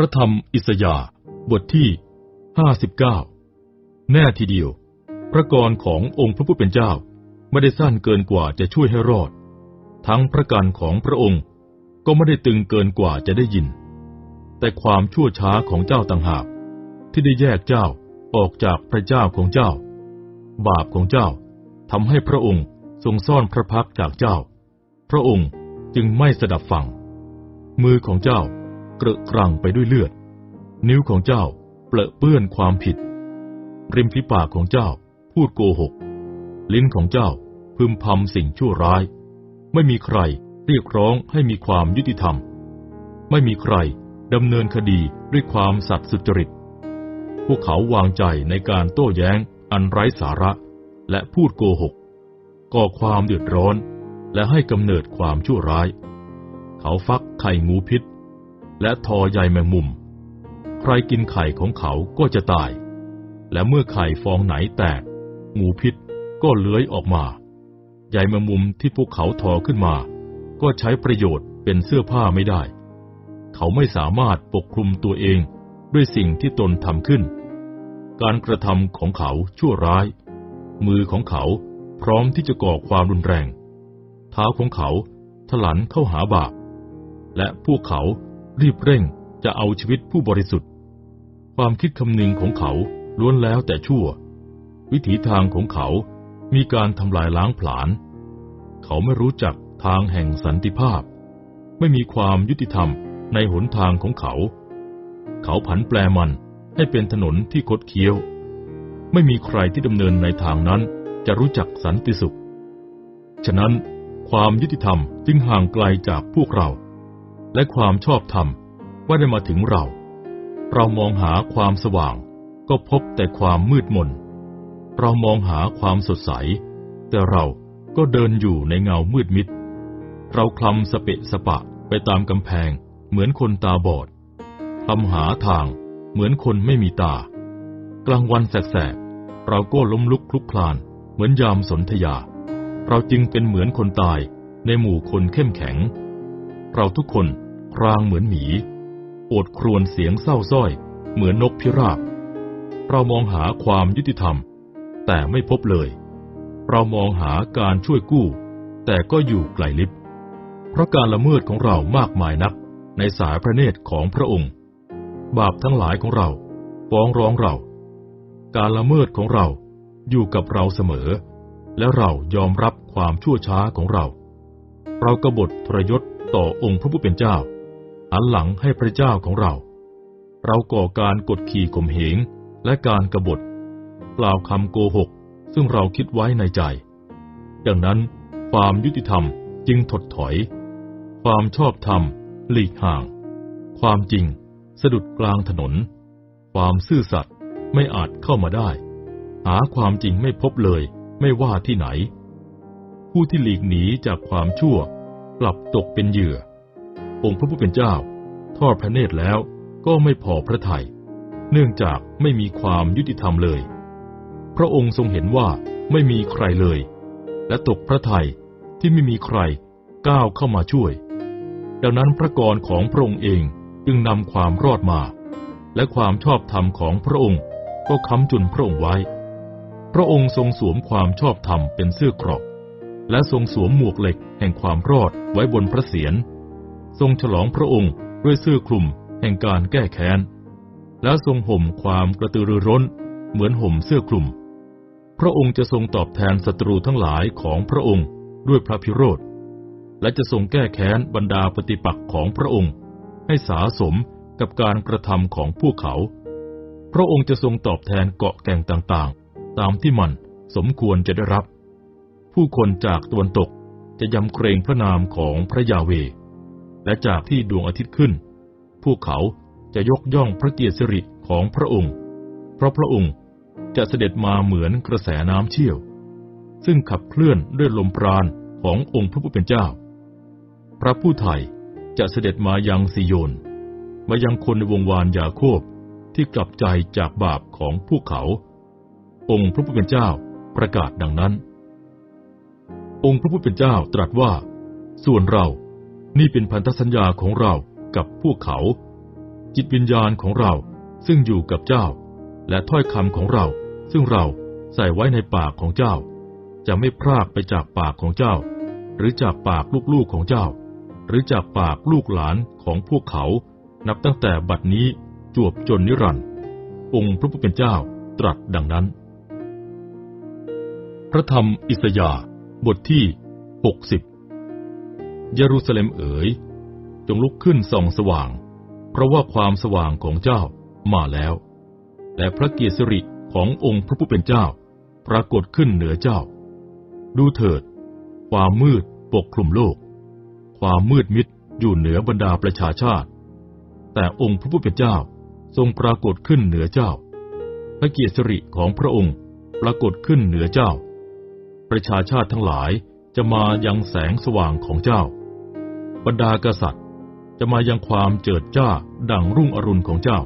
ระธรรมอิสยาห์บทที่ 59 แน่ทีเดียว พระกรขององค์พระผู้เป็นเจ้าไม่ได้สั้นเกินกว่าจะช่วยให้รอด ทั้งพระการของพระองค์ก็ไม่ได้ตึงเกินกว่าจะได้ยิน แต่ความชั่วช้าของเจ้าต่างหาก ที่ได้แยกเจ้าออกจากพระเจ้าของเจ้า บาปของเจ้าทำให้พระองค์ทรงซ่อนพระพักจากเจ้า พระองค์จึงไม่สดับฟัง มือของเจ้า เกระกรังไปด้วยเลือด นิ้วของเจ้าเปลอะเปื้อนความผิด ริมฝีปากของเจ้าพูดโกหก ลิ้นของเจ้าพึมพำสิ่งชั่วร้าย ไม่มีใครเรียกร้องให้มีความยุติธรรม ไม่มีใครดำเนินคดีด้วยความสัตย์สุจริต พวกเขาวางใจในการโต้แย้งอันไร้สาระและพูดโกหก ก่อความเดือดร้อนและให้กำเนิดความชั่วร้าย เขาฟักไข่งูพิษ และทอใยแมงมุม ใครกินไข่ของเขาก็จะตาย และเมื่อไข่ฟองไหนแตก งูพิษก็เลื้อยออกมาใยแมงมุมที่พวกเขาทอขึ้นมา ก็ใช้ประโยชน์เป็นเสื้อผ้าไม่ได้ เขาไม่สามารถปกคลุมตัวเองด้วยสิ่งที่ตนทำขึ้น การกระทำของเขาชั่วร้าย มือของเขาพร้อมที่จะก่อความรุนแรง เท้าของเขาถลันเข้าหาบาป และพวกเขา รีบเร่งจะเอาชีวิตผู้บริสุทธิ์ ความคิดคำนึงของเขาล้วนแล้วแต่ชั่ว วิถีทางของเขามีการทำลายล้างผลาญเขาไม่รู้จักทางแห่งสันติภาพ ไม่มีความยุติธรรมในหนทางของเขา เขาผันแปรมันให้เป็นถนนที่คดเคี้ยว ไม่มีใครที่ดำเนินในทางนั้นจะรู้จักสันติสุข ฉะนั้นความยุติธรรมจึงห่างไกลจากพวกเรา และความชอบธรรมว่าได้มาถึงเรา เรามองหาความสว่าง ก็พบแต่ความมืดมน เรามองหาความสดใส แต่เราก็เดินอยู่ในเงามืดมิด เราคลำสเปะสปะไปตามกำแพง เหมือนคนตาบอดคลำหาทางเหมือนคนไม่มีตา กลางวันแสกๆเราก็ล้มลุกคลุกคลานเหมือนยามสนธยา เราจึงเป็นเหมือนคนตายในหมู่คนเข้มแข็ง เราทุกคนครางเหมือนหมีโอดครวญเสียงเศร้าส้อย เหมือนนกพิราบ เรามองหาความยุติธรรม แต่ไม่พบเลย เรามองหาการช่วยกู้ แต่ก็อยู่ไกลลิบ เพราะการละเมิดของเรามากมายนักในสายพระเนตรของพระองค์ บาปทั้งหลายของเรา ฟ้องร้องเรา การละเมิดของเราอยู่กับเราเสมอ และเรายอมรับความชั่วช้าของเรา เรากบฏทรยศ ต่อองค์พระผู้เป็นเจ้าหันหลังให้พระเจ้าของเรา เราก่อการกดขี่ข่มเหงและการกรบฏกล่าวคำโกหก ซึ่งเราคิดไว้ในใจ ดังนั้นความยุติธรรมจึงถดถอย ความชอบธรรมหลีกห่าง ความจริงสะดุดกลางถนน ความซื่อสัตย์ไม่อาจเข้ามาได้ หาความจริงไม่พบเลยไม่ว่าที่ไหน ผู้ที่หลีกหนีจากความชั่ว กลับตกเป็นเหยื่อ องค์พระผู้เป็นเจ้า ทอดพระเนตรแล้วก็ไม่พอพระทยัยเนื่องจากไม่มีความยุติธรรมเลย พระองค์ทรงเห็นว่าไม่มีใครเลย และตกพระทัยที่ไม่มีใครก้าวเข้ามาช่วย ดังนั้นพระกรของพระองค์เองจึงนำความรอดมา และความชอบธรรมของพระองค์ก็ค้ำจุนพระองค์ไว้ พระองค์ทรงสวมความชอบธรรมเป็นเสื้อเกราะ และทรงสวมหมวกเหล็กแห่งความรอดไว้บนพระเศียร ทรงฉลองพระองค์ด้วยเสื้อคลุมแห่งการแก้แค้น และทรงห่มความกระตือรือร้น เหมือนห่มเสื้อคลุม พระองค์จะทรงตอบแทนศัตรูทั้งหลายของพระองค์ด้วยพระพิโรธ และจะทรงแก้แค้นบรรดาปฏิปักษ์ของพระองค์ ให้สาสมกับการกระทำของพวกเขา พระองค์จะทรงตอบแทนเกาะแก่งต่างๆ ตามที่มันสมควรจะได้รับ ผู้คนจากตะวันตกจะยำเกรงพระนามของพระยาเว และจากที่ดวงอาทิตย์ขึ้น พวกเขาจะยกย่องพระเกียรติสิริของพระองค์ เพราะพระองค์จะเสด็จมาเหมือนกระแสน้ำเชี่ยว ซึ่งขับเคลื่อนด้วยลมปราณขององค์พระผู้เป็นเจ้า พระผู้ไถ่จะเสด็จมายังซิโยน มายังคนในวงวานยาโคบที่กลับใจจากบาปของพวกเขา องค์พระผู้เป็นเจ้าประกาศดังนั้น องค์พระผู้เป็นเจ้าตรัสว่า ส่วนเรานี่เป็นพันธสัญญาของเรากับพวกเขา จิตวิญญาณของเราซึ่งอยู่กับเจ้า และถ้อยคำของเรา ซึ่งเราใส่ไว้ในปากของเจ้า จะไม่พรากไปจากปากของเจ้า หรือจากปากลูกๆของเจ้า หรือจากปากลูกหลานของพวกเขา นับตั้งแต่บัดนี้จวบจนนิรันดร์องค์พระผู้เป็นเจ้าตรัสดังนั้น พระธรรมอิสยาห์ บทที่ 60 เยรูซาเล็มเอ๋ย จงลุกขึ้นส่องสว่าง เพราะว่าความสว่างของเจ้ามาแล้ว และพระเกียรติสิริขององค์พระผู้เป็นเจ้า ปรากฏขึ้นเหนือเจ้า ดูเถิด ความมืดปกคลุมโลก ความมืดมิดอยู่เหนือบรรดาประชาชาติ แต่องค์พระผู้เป็นเจ้าทรงปรากฏขึ้นเหนือเจ้า พระเกียรติสิริของพระองค์ปรากฏขึ้นเหนือเจ้า ประชาชาติทั้งหลายจะมายังแสงสว่างของเจ้า บรรดากษัตริย์ จะมายังความเจิดจ้าดังรุ่งอรุณของเจ้า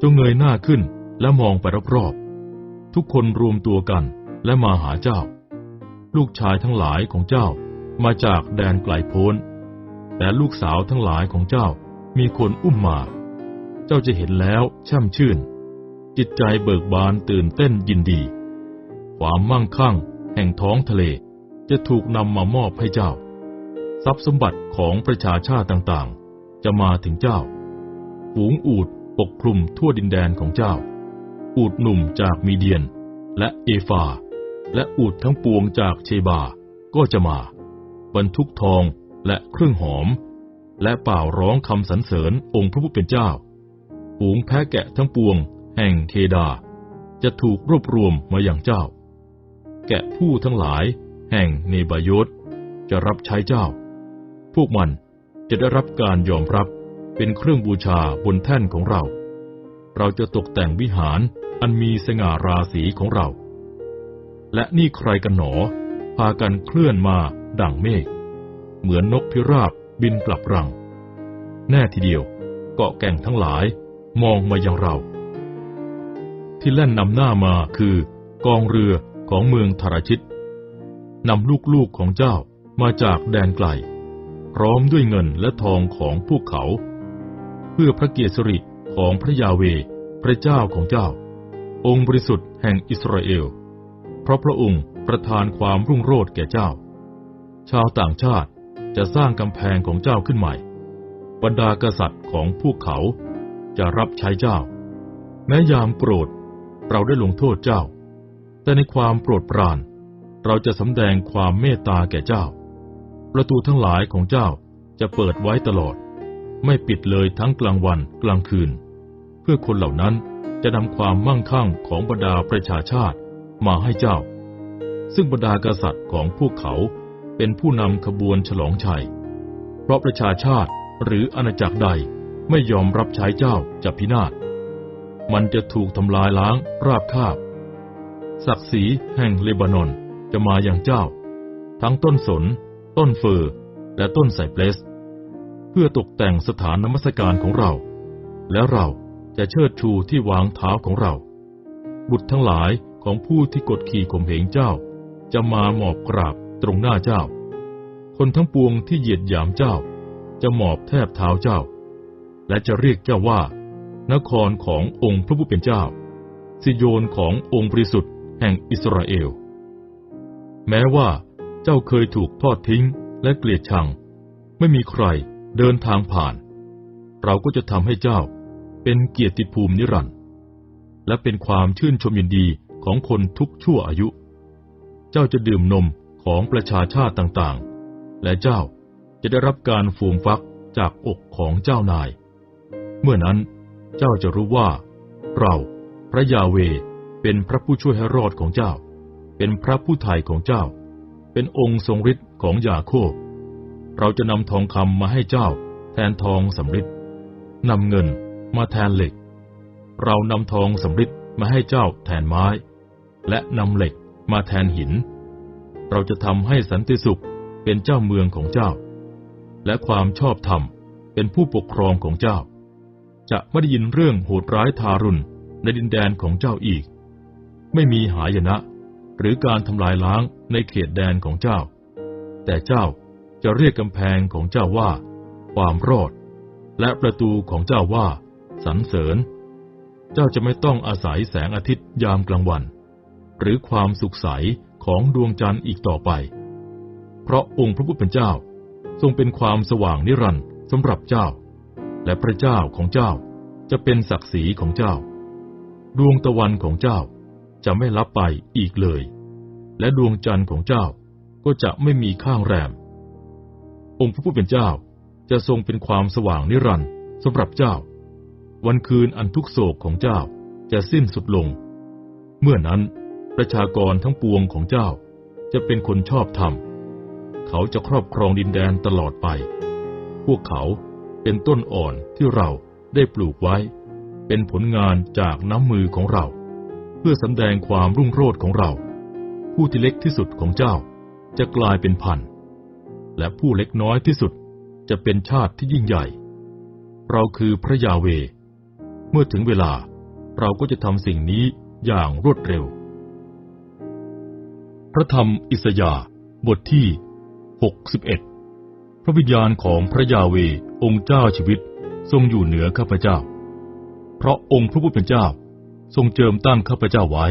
จงเงยหน้าขึ้นและมองไปรอบๆทุกคนรวมตัวกันและมาหาเจ้า ลูกชายทั้งหลายของเจ้ามาจากแดนไกลโพ้น แต่ลูกสาวทั้งหลายของเจ้ามีคนอุ้มมา เจ้าจะเห็นแล้วช่ำชื่น จิตใจเบิกบานตื่นเต้นยินดี ความมั่งคั่ง แห่งท้องทะเล จะถูกนำมามอบให้เจ้า ทรัพย์สมบัติของประชาชาติต่างๆ จะมาถึงเจ้า ฝูงอูดปกคลุมทั่วดินแดนของเจ้า อูดหนุ่มจากมีเดียน และเอฟา และอูดทั้งปวงจากเชบา ก็จะมา บรรทุกทองและเครื่องหอม และเป่าร้องคำสรรเสริญองค์พระผู้เป็นเจ้า ฝูงแพะแกะทั้งปวง แห่งเทดา จะถูกรวบรวมมาอย่างเจ้า แกะผู้ทั้งหลาย แห่งเนบายศจะรับใช้เจ้า พวกมันจะได้รับการยอมรับเป็นเครื่องบูชาบนแท่นของเรา เราจะตกแต่งวิหารอันมีสง่าราศีของเรา และนี่ใครกันหนอ พากันเคลื่อนมาดั่งเมฆ เหมือนนกพิราบบินกลับรัง แน่ทีเดียว เกาะแก่งทั้งหลายมองมายังเรา ที่แล่นนำหน้ามาคือกองเรือ ของเมืองธารชิตนำลูกๆของเจ้ามาจากแดนไกล พร้อมด้วยเงินและทองของพวกเขา เพื่อพระเกียรติสิริของพระยาเวพระเจ้าของเจ้า องค์บริสุทธิ์แห่งอิสราเอล เพราะพระองค์ประทานความรุ่งโรจน์แก่เจ้า ชาวต่างชาติจะสร้างกำแพงของเจ้าขึ้นใหม่ บรรดากษัตริย์ของพวกเขาจะรับใช้เจ้า แม้ยามโกรธเราได้ลงโทษเจ้า แต่ในความโปรดปราน เราจะสำแดงความเมตตาแก่เจ้า ประตูทั้งหลายของเจ้าจะเปิดไว้ตลอด ไม่ปิดเลยทั้งกลางวันกลางคืน เพื่อคนเหล่านั้นจะนำความมั่งคั่งของบรรดาประชาชาติมาให้เจ้า ซึ่งบรรดากษัตริย์ของพวกเขาเป็นผู้นำขบวนฉลองชัย เพราะประชาชาติหรืออาณาจักรใดไม่ยอมรับใช้เจ้าจะพินาศ มันจะถูกทำลายล้างราบคาบ ศักดิ์ศรีแห่งเลบานอน จะมาอย่างเจ้า ทั้งต้นสน ต้นเฟอร์ และต้นไซเปรสเพื่อตกแต่งสถานนมัสการของเรา และเราจะเชิดชูที่วางเท้าของเรา บุตรทั้งหลายของผู้ที่กดขี่ข่มเหงเจ้า จะมาหมอบกราบตรงหน้าเจ้า คนทั้งปวงที่เหยียดหยามเจ้า จะหมอบแทบเท้าเจ้า และจะเรียกเจ้าว่า นครขององค์พระผู้เป็นเจ้า สิโยนขององค์บริสุทธิ์ แห่งอิสราเอล แม้ว่าเจ้าเคยถูกทอดทิ้งและเกลียดชัง ไม่มีใครเดินทางผ่าน เราก็จะทำให้เจ้าเป็นเกียรติภูมินิรันดร์และเป็นความชื่นชมยินดีของคนทุกชั่วอายุ เจ้าจะดื่มนมของประชาชาติต่างๆ และเจ้าจะได้รับการฟูมฟักจากอกของเจ้านาย เมื่อนั้นเจ้าจะรู้ว่า เราพระยาเว เป็นพระผู้ช่วยให้รอดของเจ้า เป็นพระผู้ไถ่ของเจ้า เป็นองค์ทรงฤทธิ์ของยาโคบ เราจะนำทองคำมาให้เจ้า แทนทองสำริดนำเงินมาแทนเหล็ก เรานำทองสำริดมาให้เจ้าแทนไม้ และนำเหล็กมาแทนหิน เราจะทำให้สันติสุขเป็นเจ้าเมืองของเจ้า และความชอบธรรมเป็นผู้ปกครองของเจ้า จะไม่ได้ยินเรื่องโหดร้ายทารุณในดินแดนของเจ้าอีก ไม่มีหายนะ หรือการทำลายล้างในเขตแดนของเจ้า แต่เจ้าจะเรียกกำแพงของเจ้าว่า ความรอด และประตูของเจ้าว่าสรรเสริญ เจ้าจะไม่ต้องอาศัยแสงอาทิตย์ยามกลางวัน หรือความสุขใสของดวงจันทร์อีกต่อไป เพราะองค์พระผู้เป็นเจ้าทรงเป็นความสว่างนิรันดร์สำหรับเจ้า และพระเจ้าของเจ้าจะเป็นศักดิ์ศรีของเจ้า ดวงตะวันของเจ้า จะไม่ลับไปอีกเลย และดวงจันทร์ของเจ้าก็จะไม่มีข้างแรม องค์พระผู้เป็นเจ้าจะทรงเป็นความสว่างนิรันดร์สำหรับเจ้า วันคืนอันทุกโศกของเจ้าจะสิ้นสุดลง เมื่อนั้นประชากรทั้งปวงของเจ้าจะเป็นคนชอบธรรม เขาจะครอบครองดินแดนตลอดไป พวกเขาเป็นต้นอ่อนที่เราได้ปลูกไว้ เป็นผลงานจากน้ำมือของเรา พื่อสำแดงความรุ่งโรจน์ของเรา ผู้ที่เล็กที่สุดของเจ้าจะกลายเป็นพัน และผู้เล็กน้อยที่สุดจะเป็นชาติที่ยิ่งใหญ่ เราคือพระยาเว เมื่อถึงเวลาเราก็จะทำสิ่งนี้อย่างรวดเร็ว พระธรรมอิสยาห์บทที่ 61 พระวิญญาณของพระยาเวองค์เจ้าชีวิตทรงอยู่เหนือข้าพเจ้า เพราะองค์พระผู้เป็นเจ้า ทรงเจิมตั้งข้าพเจ้าไว้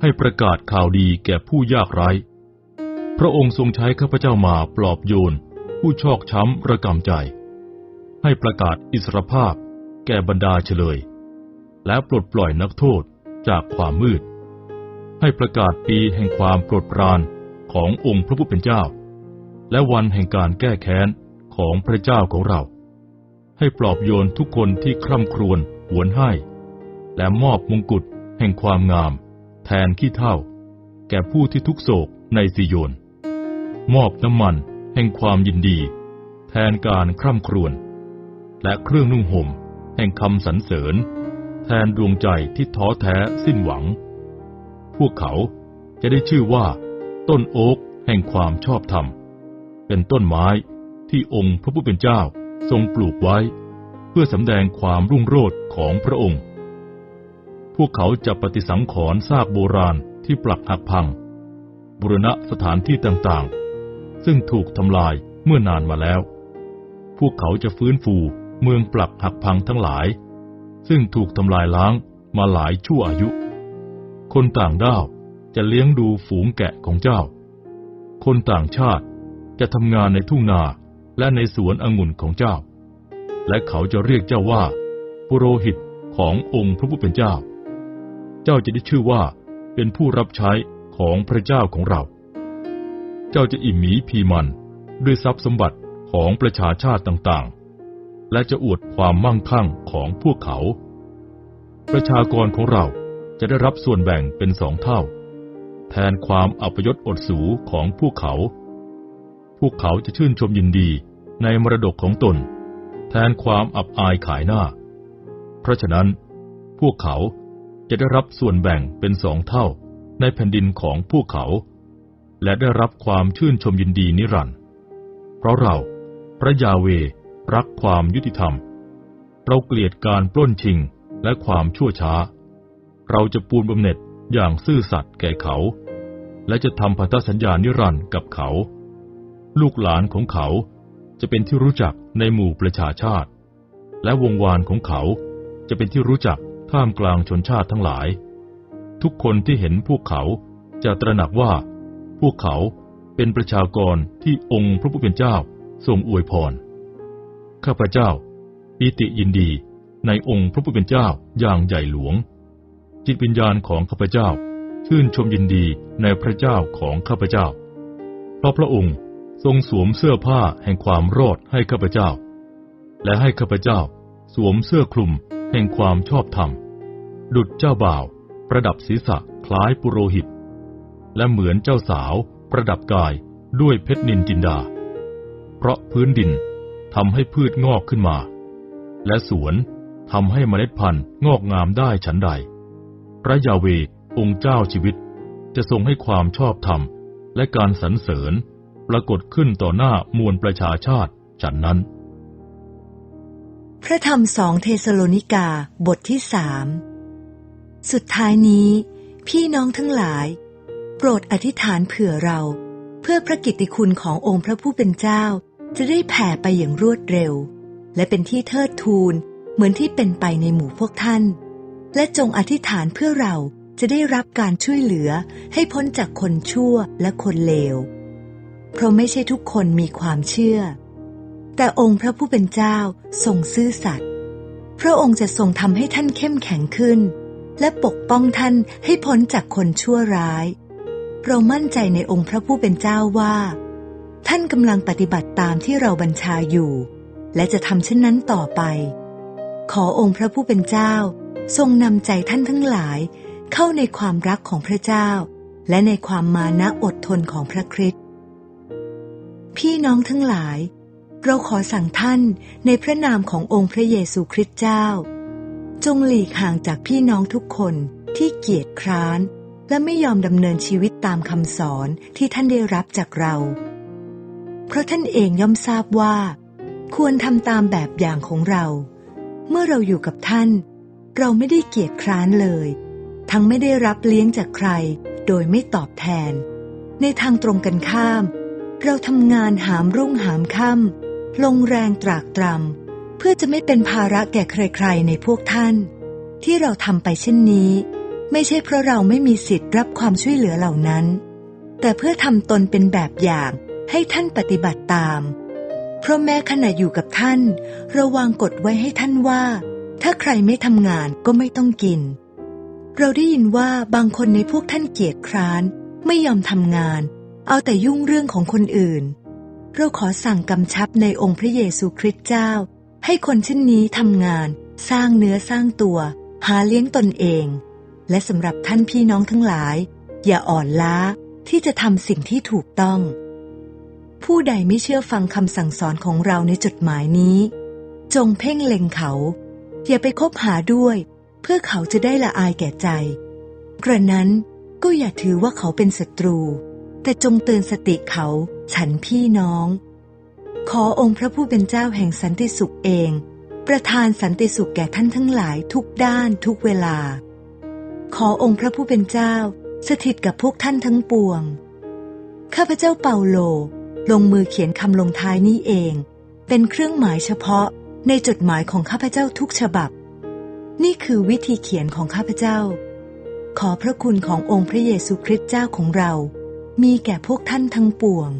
ให้ประกาศข่าวดีแก่ผู้ยากไร้ พระองค์ทรงใช้ข้าพเจ้ามาปลอบโยน ผู้ชอกช้ำระกำใจ ให้ประกาศอิสรภาพแก่บรรดาเฉลย และปลดปล่อยนักโทษจากความมืด ให้ประกาศปีแห่งความโปรดปรานขององค์พระผู้เป็นเจ้า และวันแห่งการแก้แค้นของพระเจ้าของเรา ให้ปลอบโยนทุกคนที่คร่ำครวญหวนให้ และมอบมงกุฎแห่งความงาม แทนขี้เท่า แก่ผู้ที่ทุกโศกในสิโยน มอบน้ำมันแห่งความยินดี แทนการคร่ำครวญและเครื่องนุ่งห่มแห่งคำสรรเสริญ แทนดวงใจที่ท้อแท้สิ้นหวัง พวกเขาจะได้ชื่อว่า ต้นโอ๊กแห่งความชอบธรรม เป็นต้นไม้ที่องค์พระผู้เป็นเจ้าทรงปลูกไว้ เพื่อสำแดงความรุ่งโรจน์ของพระองค์ พวกเขาจะปฏิสังขรณ์ซากโบราณที่ปลักหักพัง บุรณะสถานที่ต่างๆ ซึ่งถูกทำลายเมื่อนานมาแล้ว พวกเขาจะฟื้นฟูเมืองปลักหักพังทั้งหลาย ซึ่งถูกทำลายล้างมาหลายชั่วอายุ คนต่างด้าวจะเลี้ยงดูฝูงแกะของเจ้า คนต่างชาติจะทำงานในทุ่งนาและในสวนองุ่นของเจ้า และเขาจะเรียกเจ้าว่า ปุโรหิตขององค์พระผู้เป็นเจ้า เจ้าจะได้ชื่อว่าเป็นผู้รับใช้ของพระเจ้าของเรา เจ้าจะอิ่มหมีพีมันด้วยทรัพย์สมบัติของประชาชาติต่างๆ และจะอวดความมั่งคั่งของพวกเขา ประชากรของเราจะได้รับส่วนแบ่งเป็นสองเท่า แทนความอัปยศอดสูของพวกเขา พวกเขาจะชื่นชมยินดีในมรดกของตน แทนความอับอายขายหน้า เพราะฉะนั้นพวกเขา จะได้รับส่วนแบ่งเป็นสองเท่าในแผ่นดินของพวกเขา และได้รับความชื่นชมยินดีนิรันดร์เพราะเราพระยาเวรักความยุติธรรม เราเกลียดการปล้นชิงและความชั่วช้า เราจะปูนบำเหน็จอย่างซื่อสัตย์แก่เขา และจะทำพันธสัญญานิรันดร์กับเขา ลูกหลานของเขาจะเป็นที่รู้จักในหมู่ประชาชาติ และวงวานของเขาจะเป็นที่รู้จัก ท่ามกลางชนชาติทั้งหลาย ทุกคนที่เห็นพวกเขาจะตระหนักว่า พวกเขาเป็นประชากรที่องค์พระผู้เป็นเจ้าทรงอวยพร ข้าพเจ้าปิติยินดีในองค์พระผู้เป็นเจ้าอย่างใหญ่หลวง จิตวิญญาณของข้าพเจ้าชื่นชมยินดีในพระเจ้าของข้าพเจ้า เพราะพระองค์ทรงสวมเสื้อผ้าแห่งความรอดให้ข้าพเจ้า และให้ข้าพเจ้าสวมเสื้อคลุมแห่งความชอบธรรม ดุจเจ้าบ่าว ประดับศีรษะคล้ายปุโรหิต และเหมือนเจ้าสาวประดับกายด้วยเพชรนินจินดา เพราะพื้นดินทำให้พืชงอกขึ้นมา และสวนทำให้เมล็ดพันธุ์งอกงามได้ฉันใด พระยาเวองค์เจ้าชีวิต จะทรงให้ความชอบธรรม และการสรรเสริญปรากฏขึ้นต่อหน้ามวลประชาชาติฉันนั้น พระธรรมสองเทสโลนิกาบทที่สาม สุดท้ายนี้ พี่น้องทั้งหลาย โปรดอธิษฐานเผื่อเรา เพื่อพระกิตติคุณขององค์พระผู้เป็นเจ้า จะได้แผ่ไปอย่างรวดเร็ว และเป็นที่เทิดทูนเหมือนที่เป็นไปในหมู่พวกท่าน และจงอธิษฐานเพื่อเราจะได้รับการช่วยเหลือให้พ้นจากคนชั่วและคนเลว เพราะไม่ใช่ทุกคนมีความเชื่อ แต่องค์พระผู้เป็นเจ้าทรงซื่อสัตย์พระองค์จะทรงทำให้ท่านเข้มแข็งขึ้น และปกป้องท่านให้พ้นจากคนชั่วร้าย เรามั่นใจในองค์พระผู้เป็นเจ้าว่า ท่านกำลังปฏิบัติตามที่เราบัญชาอยู่ และจะทำเช่นนั้นต่อไป ขอองค์พระผู้เป็นเจ้า ทรงนำใจท่านทั้งหลาย เข้าในความรักของพระเจ้า และในความมานะอดทนของพระคริสต์พี่น้องทั้งหลาย เราขอสั่งท่านในพระนามขององค์พระเยซูคริสต์เจ้า จงหลีกห่างจากพี่น้องทุกคนที่เกียจคร้าน และไม่ยอมดำเนินชีวิตตามคำสอนที่ท่านได้รับจากเรา เพราะท่านเองย่อมทราบว่า ควรทำตามแบบอย่างของเรา เมื่อเราอยู่กับท่าน เราไม่ได้เกียจคร้านเลย ทั้งไม่ได้รับเลี้ยงจากใคร โดยไม่ตอบแทน ในทางตรงกันข้าม เราทำงานหามรุ่งหามค่ำลงแรงตรากตรำ พื่อจะไม่เป็นภาระแก่ใครๆในพวกท่าน ที่เราทำไปเช่นนี้ ไม่ใช่เพราะเราไม่มีสิทธิ์รับความช่วยเหลือเหล่านั้น แต่เพื่อทำตนเป็นแบบอย่างให้ท่านปฏิบัติตาม เพราะแม้ขณะอยู่กับท่านเราวางกฎไว้ให้ท่านว่า ถ้าใครไม่ทำงานก็ไม่ต้องกิน เราได้ยินว่าบางคนในพวกท่านเกียจคร้าน ไม่ยอมทำงาน เอาแต่ยุ่งเรื่องของคนอื่น เราขอสั่งกำชับในองค์พระเยซูคริสต์เจ้า ให้คนเช่นนี้ทำงานสร้างเนื้อสร้างตัว หาเลี้ยงตนเอง และสำหรับท่านพี่น้องทั้งหลาย อย่าอ่อนล้าที่จะทำสิ่งที่ถูกต้อง ผู้ใดไม่เชื่อฟังคำสั่งสอนของเราในจดหมายนี้ จงเพ่งเล็งเขา อย่าไปคบหาด้วย เพื่อเขาจะได้ละอายแก่ใจ กระนั้นก็อย่าถือว่าเขาเป็นศัตรู แต่จงเตือนสติเขา ฉันพี่น้อง ขอองค์พระผู้เป็นเจ้าแห่งสันติสุขเอง ประทานสันติสุขแก่ท่านทั้งหลายทุกด้านทุกเวลา ขอองค์พระผู้เป็นเจ้า สถิตกับพวกท่านทั้งปวง ข้าพเจ้าเปาโล ลงมือเขียนคำลงท้ายนี้เอง เป็นเครื่องหมายเฉพาะในจดหมายของข้าพเจ้าทุกฉบับ นี่คือวิธีเขียนของข้าพเจ้า ขอพระคุณขององค์พระเยซูคริสต์เจ้าของเรา มีแก่พวกท่านทั้งปวง